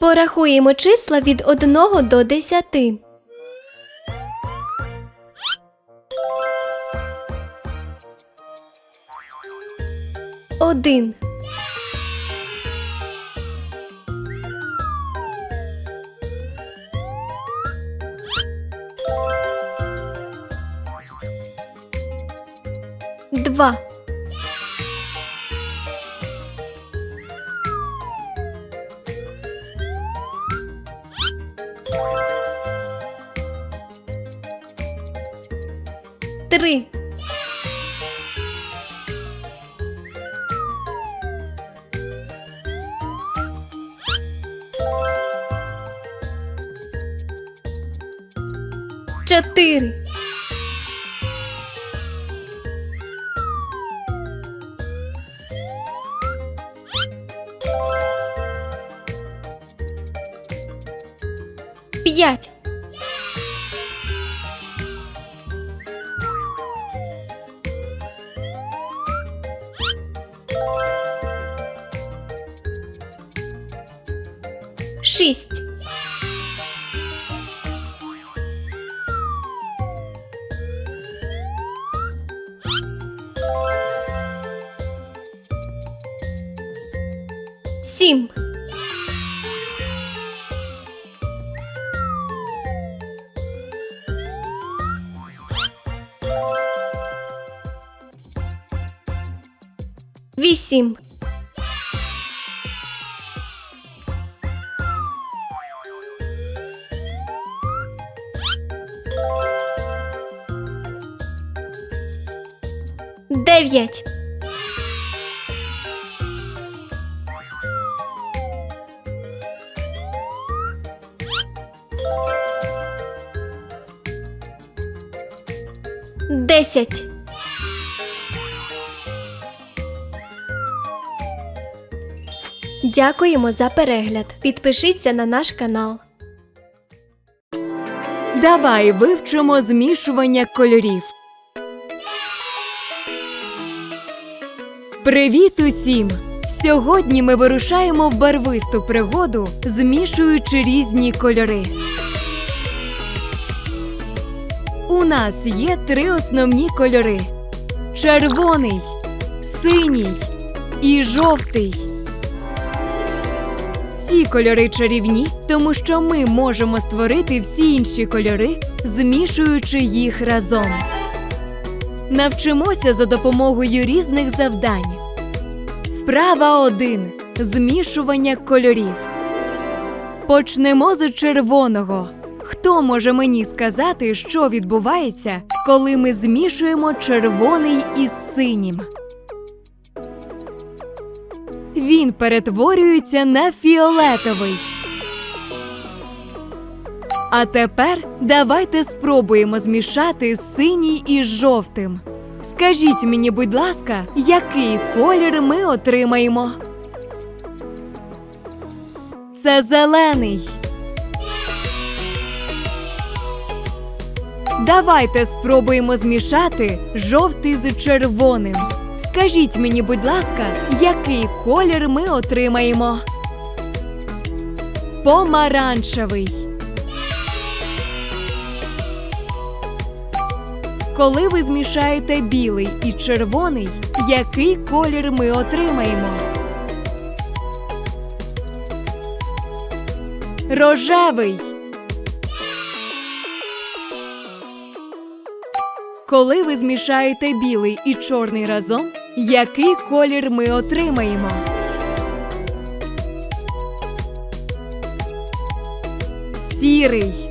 Порахуємо числа від 1 до 10. Один. Два. Три. Чотири. П'ять. Шість. Сім. Вісім. Дев'ять. Десять. Дякуємо за перегляд. Підпишіться на наш канал. Давай вивчимо змішування кольорів. Привіт усім! Сьогодні ми вирушаємо в барвисту пригоду, змішуючи різні кольори. У нас є три основні кольори: червоний, синій і жовтий. Ці кольори чарівні, тому що ми можемо створити всі інші кольори, змішуючи їх разом. Навчимося за допомогою різних завдань. Вправа 1. Змішування кольорів. Почнемо з червоного. Хто може мені сказати, що відбувається, коли ми змішуємо червоний із синім? Він перетворюється на фіолетовий. А тепер давайте спробуємо змішати синій із жовтим. Скажіть мені, будь ласка, який колір ми отримаємо? Це зелений. Давайте спробуємо змішати жовтий з червоним. Скажіть мені, будь ласка, який колір ми отримаємо? Помаранчевий. Коли ви змішаєте білий і червоний, який колір ми отримаємо? Рожевий. Коли ви змішаєте білий і чорний разом, який колір ми отримаємо? Сірий.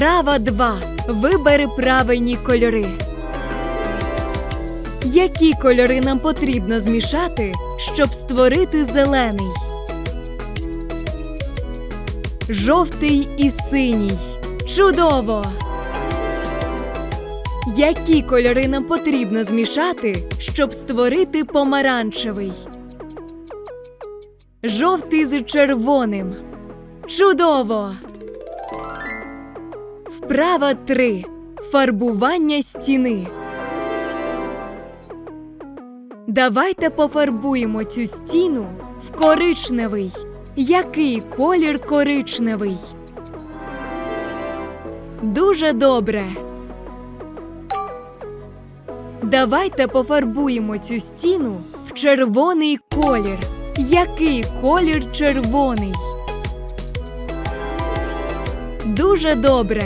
Вправа 2. Вибери правильні кольори. Які кольори нам потрібно змішати, щоб створити зелений? Жовтий і синій. Чудово! Які кольори нам потрібно змішати, щоб створити помаранчевий? Жовтий з червоним. Чудово! Вправа 3. Фарбування стіни. Давайте пофарбуємо цю стіну в коричневий. Який колір коричневий? Дуже добре. Давайте пофарбуємо цю стіну в червоний колір. Який колір червоний? Дуже добре.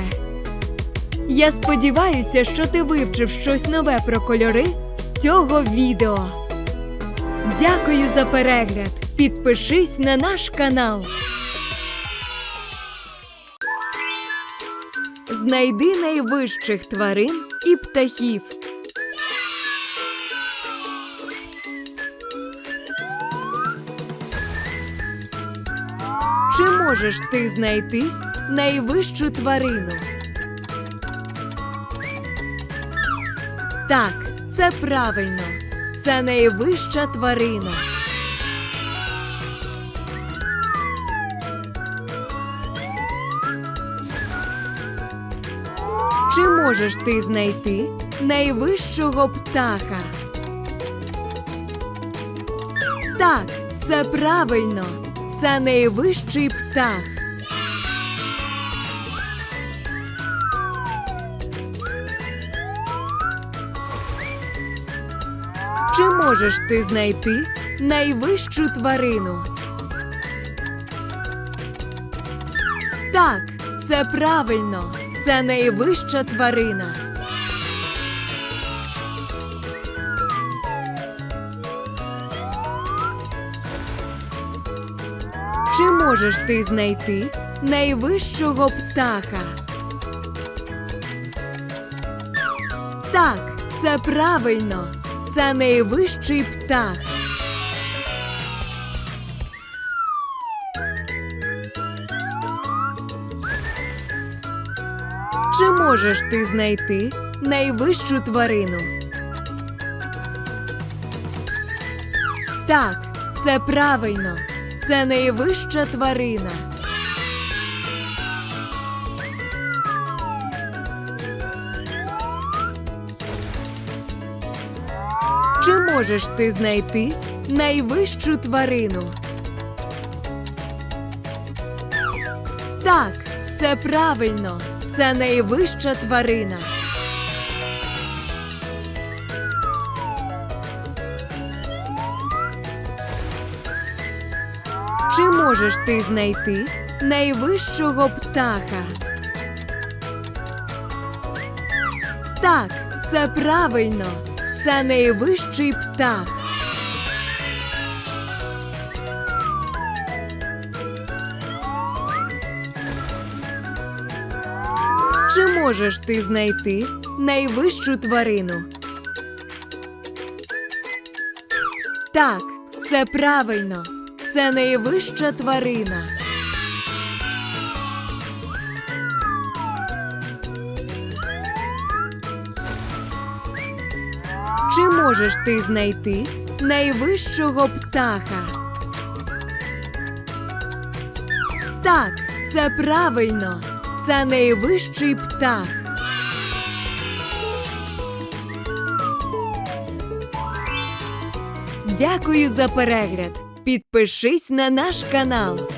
Я сподіваюся, що ти вивчив щось нове про кольори з цього відео. Дякую за перегляд. Підпишись на наш канал. Знайди найвищих тварин і птахів. Чи можеш ти знайти найвищу тварину? Так, це правильно. Це найвища тварина. Чи можеш ти знайти найвищого птаха? Так, це правильно. Це найвищий птах. Чи можеш ти знайти найвищу тварину? Так, це правильно. Це найвища тварина. Чи можеш ти знайти найвищого птаха? Так, це правильно. Це найвищий птах. Чи можеш ти знайти найвищу тварину? Так, це правильно. Це найвища тварина. Чи можеш ти знайти найвищу тварину? Так, це правильно. Це найвища тварина. Чи можеш ти знайти найвищого птаха? Так, це правильно. Це найвищий птах. Чи можеш ти знайти найвищу тварину? Так, це правильно. Це найвища тварина. Можеш ти знайти найвищого птаха? Так, це правильно. Це найвищий птах. Дякую за перегляд. Підпишись на наш канал.